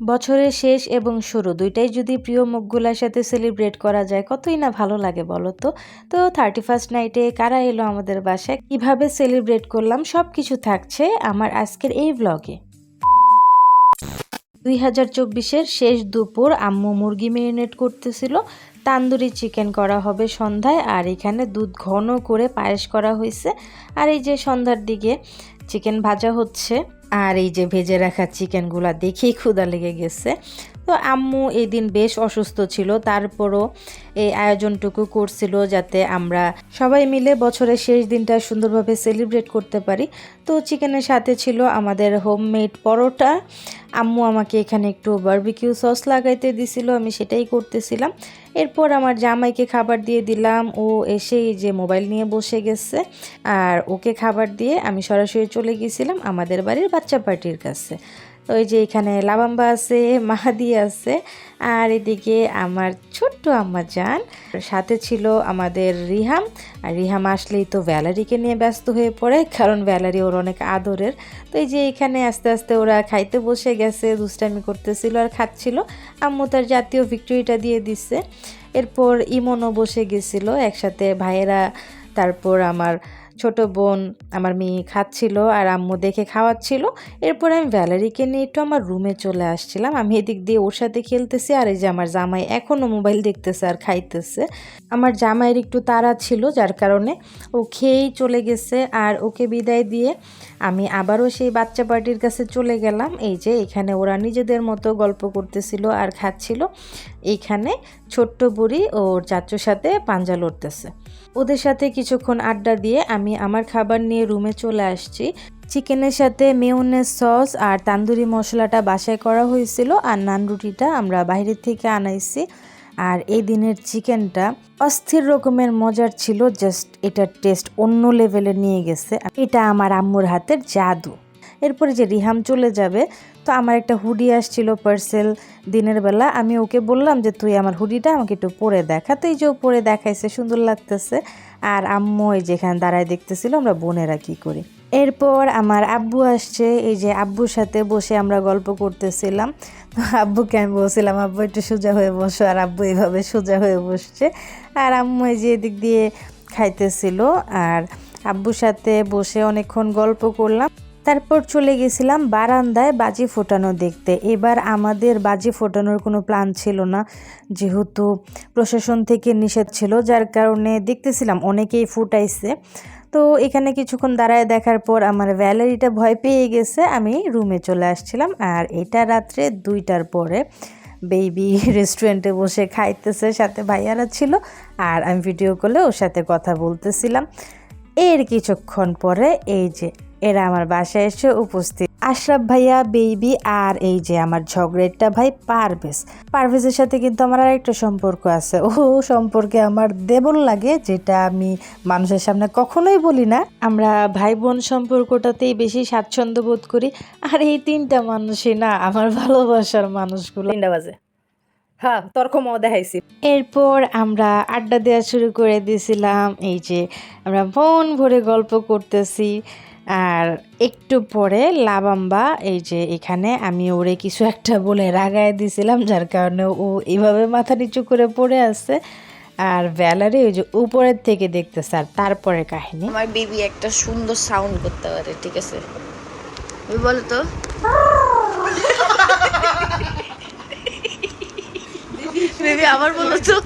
বছরের শেষ এবং শুরু দুইটাই যদি প্রিয় মুখগুলোর সাথে সেলিব্রেট করা যায়, কতই না ভালো লাগে বলো তো? তো থার্টি ফার্স্ট নাইটে কারা এলো আমাদের বাসায়? কীভাবে সেলিব্রেট করলাম? সব কিছু থাকছে আমার আজকের এই ব্লগে দুই হাজার চব্বিশের শেষ দুপুর আম্মু মুরগি মেরিনেট করতেছিল। তান্দুরি চিকেন করা হবে সন্ধ্যায় আর এখানে দুধ ঘন করে পায়েস করা হয়েছে আর এই যে সন্ধ্যার দিকে চিকেন ভাজা হচ্ছে। আর এই যে ভেজে রাখা চিকেনগুলো দেখেই ক্ষুধা লেগে গেছে। তো আম্মু এই দিন বেশ অসুস্থ ছিল, তারপরও এই আয়োজনটুকু করছিল যাতে আমরা সবাই মিলে বছরের শেষ দিনটা সুন্দরভাবে সেলিব্রেট করতে পারি। তো চিকেনের সাথে ছিল আমাদের হোমমেড পরোটা। আম্মু আমাকে এখানে একটু বারবিকিউ সস লাগাইতে দিছিল, আমি সেটাই করতেছিলাম। এরপর আমার জামাইকে খাবার দিয়ে দিলাম, ও এসেই যে মোবাইল নিয়ে বসে গেছে, আর ওকে খাবার দিয়ে আমি সরাসরি চলে গেছিলাম আমাদের বাড়ির বাচ্চা পার্টির কাছে। ওই যে এখানে লাবাম্বা আছে, মাহাদি আছে, আর এদিকে আমার ছোট্ট আম্মা যান সাথে ছিল আমাদের রিহাম, আর রিহাম আসলেই তো ভ্যালারিকে নিয়ে ব্যস্ত হয়ে পড়ে, কারণ ভ্যালারি ওর অনেক আদরের। তো এই যে এখানে আস্তে আস্তে ওরা খাইতে বসে গেছে, দুষ্টামি করতেছিল আর খাচ্ছিল। আম্মু তার জাতীয় ভিক্টোরিটা দিয়ে দিচ্ছে এরপর ইমনও বসে গেছিল, একসাথে ভাইয়েরা, তারপর আমার ছোট বোন আমার মেয়ে খাচ্ছিল আর আম্মু দেখে খাওয়াচ্ছিল। এরপর আমি ভ্যালারিকে নিয়ে একটু আমার রুমে চলে আসছিলাম। আমি এদিক দিয়ে ওর সাথে খেলতেছি আর এই যে আমার জামাই এখনও মোবাইল দেখতেছে আর খাইতেছে। আমার জামাইয়ের একটু তাড়া ছিল, যার কারণে ও খেয়েই চলে গেছে আর ওকে বিদায় দিয়ে আমি আবারও সেই বাচ্চা পার্টির কাছে চলে গেলাম। এই যে এখানে ওরা নিজেদের মতো গল্প করতেছিল আর খাচ্ছিল। এইখানে ছোট্ট বুড়ি ওর চাচুর সাথে পাঞ্জা লড়তেছে। ওদের সাথে কিছুক্ষণ আড্ডা দিয়ে আমি আমার খাবার নিয়ে রুমে চলে আসছি। চিকেনের সাথে মেয়নের সস আর তান্দুরি মশলাটা বাসায় করা হয়েছিল আর নান রুটিটা আমরা বাইরের থেকে আনাইছি। আর এই দিনের চিকেনটা অস্থির রকমের মজার ছিল জাস্ট এটার টেস্ট অন্য লেভেলে নিয়ে গেছে। এটা আমার আম্মুর হাতের জাদু। এরপরে যে রিহাম চলে যাবে, তো আমার একটা হুডি আসছিল পার্সেল দিনের বেলা। আমি ওকে বললাম যে, তুই আমার হুডিটা আমাকে একটু পরে দেখা। তো এই যে পরে দেখাইছে, সুন্দর লাগতেছে। আর আম্মু যেখানে দাঁড়ায় দেখতেছিল, আমরা বোনেরা কি করি? এরপর আমার আব্বু আসছে, এই যে আব্বুর সাথে বসে আমরা গল্প করতেছিলাম। আব্বুকে আমি বলছিলাম, আব্বু, একটু সোজা হয়ে বসো। আর আব্বু এইভাবে সোজা হয়ে বসছে। আর আম্মু এই যে এদিক দিয়ে খাইতেছিল, আর আব্বুর সাথে বসে অনেকক্ষণ গল্প করলাম। তারপর চলে গেছিলাম বারান্দায় বাজি ফোটানো দেখতে। এবার আমাদের বাজি ফোটানোর কোনো প্ল্যান ছিল না, যেহেতু প্রশাসন থেকে নিষেধ ছিল, যার কারণে দেখতেছিলাম অনেকেই ফুটাইছে। তো এখানে কিছুক্ষণ দাঁড়ায় দেখার পর আমার ভ্যালারিটা ভয় পেয়ে গেছে। আমি রুমে চলে আসছিলাম আর এটা রাত্রে দুইটার পরে বেবি রেস্টুরেন্টে বসে খাইতেছে, সাথে ভাইয়ারা ছিল আর আমি ভিডিও করলে ওর সাথে কথা বলতেছিলাম। এর কিছুক্ষণ পরে এই যে এরা আমার বাসায় এসে উপস্থিত আশরাফ ভাইয়া বেবি আর এই যে আমার ঝগড়েরটা ভাই পারভেজ। পারভেজের সাথে কিন্তু আমার আরেকটা সম্পর্ক আছে। ও সম্পর্কে আমার দেবল লাগে যেটা আমি মানুষের সামনে কখনোই বলি না। আমরা ভাই বোন সম্পর্কটাতেই বেশি স্বাচ্ছন্দ্য বোধ করি। আর এই তিনটা মানুষই না আমার ভালোবাসার মানুষগুলো। তিনটা বাজে। হ্যাঁ তর্ক মও দেখাইছি। এরপর আমরা আড্ডা দেওয়া শুরু করে দিয়েছিলাম। এই যে আমরা মন ভরে গল্প করতেছি। আর একটু পরে লাবাম্বা এই যে এখানে আমি ওরে কিছু একটা বলে রাগায় দিয়েছিলাম যার কারণে ও এইভাবে মাথা নিচু করে পড়ে আছে। আর ভ্যালারি ওই যে উপরের থেকে দেখতেছে আর তারপরে কাহিনী। আমার বেবি একটা সুন্দর সাউন্ড করতে পারে ঠিক আছে? তুমি বলো তো? বেবি আবার বলো তো?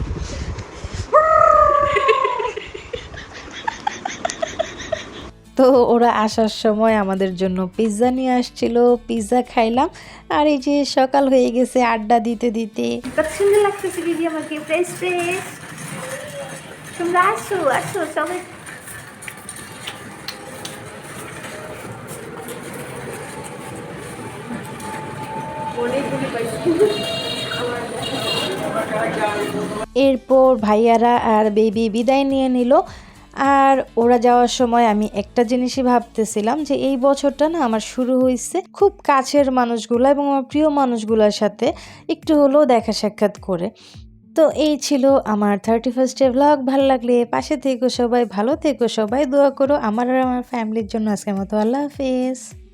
তো ওরা আসার সময় আমাদের জন্য পিৎজা নিয়ে আসছিল পিৎজা খাইলাম। আর এই যে সকাল হয়ে গেছে আড্ডা দিতে দিতে। কত সুন্দর লাগতেছে দিদি আমাকে ফ্রেশ ফ্রেশ তোমরা আসো আসো সবাই। এরপর ভাইয়ারা আর বেবি বিদায় নিয়ে নিল। আর ওরা যাওয়ার সময় আমি একটা জিনিসই ভাবতেছিলাম যে এই বছরটা না আমার শুরু হয়েছে খুব কাছের মানুষগুলো এবং আমার প্রিয় মানুষগুলোর সাথে একটু হলেও দেখা সাক্ষাৎ করে। তো এই ছিল আমার থার্টি ফার্স্টে ভ্লগ ভালো লাগলে পাশে থেকো সবাই, ভালো থেকো সবাই। দোয়া করো আমার আর আমার ফ্যামিলির জন্য আজকের মতো। আল্লাহ হাফেজ।